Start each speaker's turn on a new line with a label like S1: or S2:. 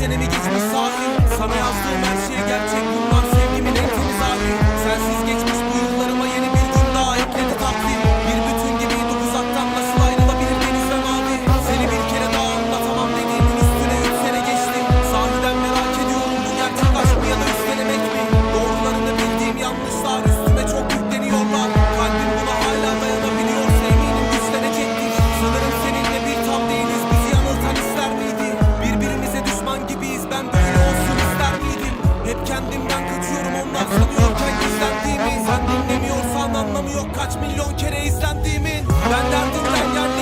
S1: senemi geçmiş sahil Sana yazdığım her şey gerçek. izlendiğimi Sen dinlemiyorsan anlamı yok. Kaç milyon kere izlendiğimin. Ben derdimden geldim.